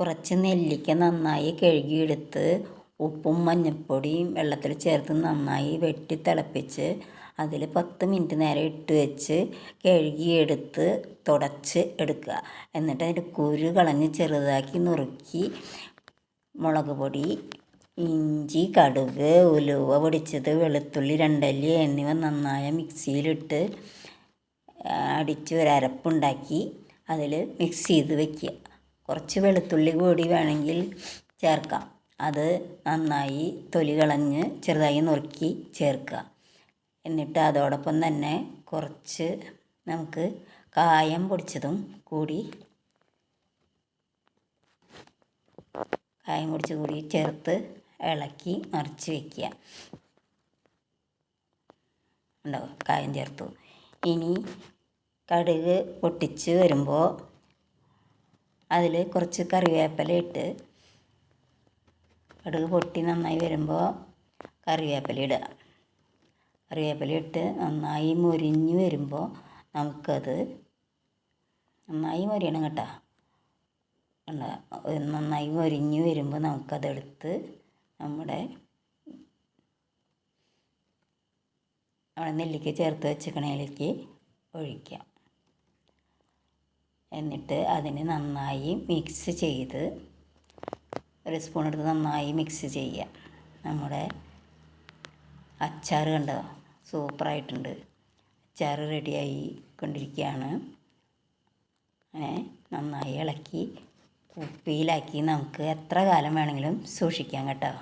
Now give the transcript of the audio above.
കുറച്ച് നെല്ലിക്ക നന്നായി കഴുകിയെടുത്ത് ഉപ്പും മഞ്ഞൾപ്പൊടിയും വെള്ളത്തിൽ ചേർത്ത് നന്നായി വെട്ടി തിളപ്പിച്ച് അതിൽ പത്ത് മിനിറ്റ് നേരം ഇട്ട് വെച്ച് കഴുകിയെടുത്ത് തുടച്ച് എടുക്കുക. എന്നിട്ട് അതിന്റെ കുരു കളഞ്ഞ് ചെറുതാക്കി നുറുക്കി മുളക് പൊടി ഇഞ്ചി കടുക് ഉലുവ പൊടിച്ചത് വെളുത്തുള്ളി രണ്ടല്ലി എന്നിവ നന്നായ മിക്സിയിലിട്ട് അടിച്ച് ഒരു അരപ്പുണ്ടാക്കി അതിൽ മിക്സ് ചെയ്ത് വെക്കുക. കുറച്ച് വെളുത്തുള്ളി കൂടി വേണമെങ്കിൽ ചേർക്കാം. അത് നന്നായി തൊലി കളഞ്ഞ് ചെറുതായി നുറുക്കി ചേർക്കുക. എന്നിട്ട് അതോടൊപ്പം തന്നെ കുറച്ച് നമുക്ക് കായം പൊടിച്ചതും കൂടി കായം പൊടിച്ച് കൂടി ചേർത്ത് ഇളക്കി മറിച്ച് വയ്ക്കുക ഉണ്ടാവും കായം ചേർത്തു. ഇനി കടുക് പൊട്ടിച്ച് വരുമ്പോൾ അതിൽ കുറച്ച് കറിവേപ്പില ഇട്ട് കടുക് പൊട്ടി നന്നായി വരുമ്പോൾ കറിവേപ്പില ഇടുക. കറിവേപ്പില ഇട്ട് നന്നായി മൊരിഞ്ഞ് വരുമ്പോൾ നമുക്കത് നന്നായി മൊരിയണം കേട്ടോ. നന്നായി മൊരിഞ്ഞ് വരുമ്പോൾ നമുക്കതെടുത്ത് നമ്മുടെ നമ്മുടെ നെല്ലിക്ക ചേർത്ത് വെച്ചേക്കണേലേക്ക് ഒഴിക്കാം. എന്നിട്ട് അതിനെ നന്നായി മിക്സ് ചെയ്ത് ഒരു സ്പൂൺ എടുത്ത് നന്നായി മിക്സ് ചെയ്യുക. നമ്മുടെ അച്ചാർ കണ്ടോ? സൂപ്പറായിട്ടുണ്ട് അച്ചാർ റെഡിയായി കൊണ്ടിരിക്കുകയാണ്. അങ്ങനെ നന്നായി ഇളക്കി കുപ്പിയിലാക്കി നമുക്ക് എത്ര കാലം വേണമെങ്കിലും സൂക്ഷിക്കാം കേട്ടോ.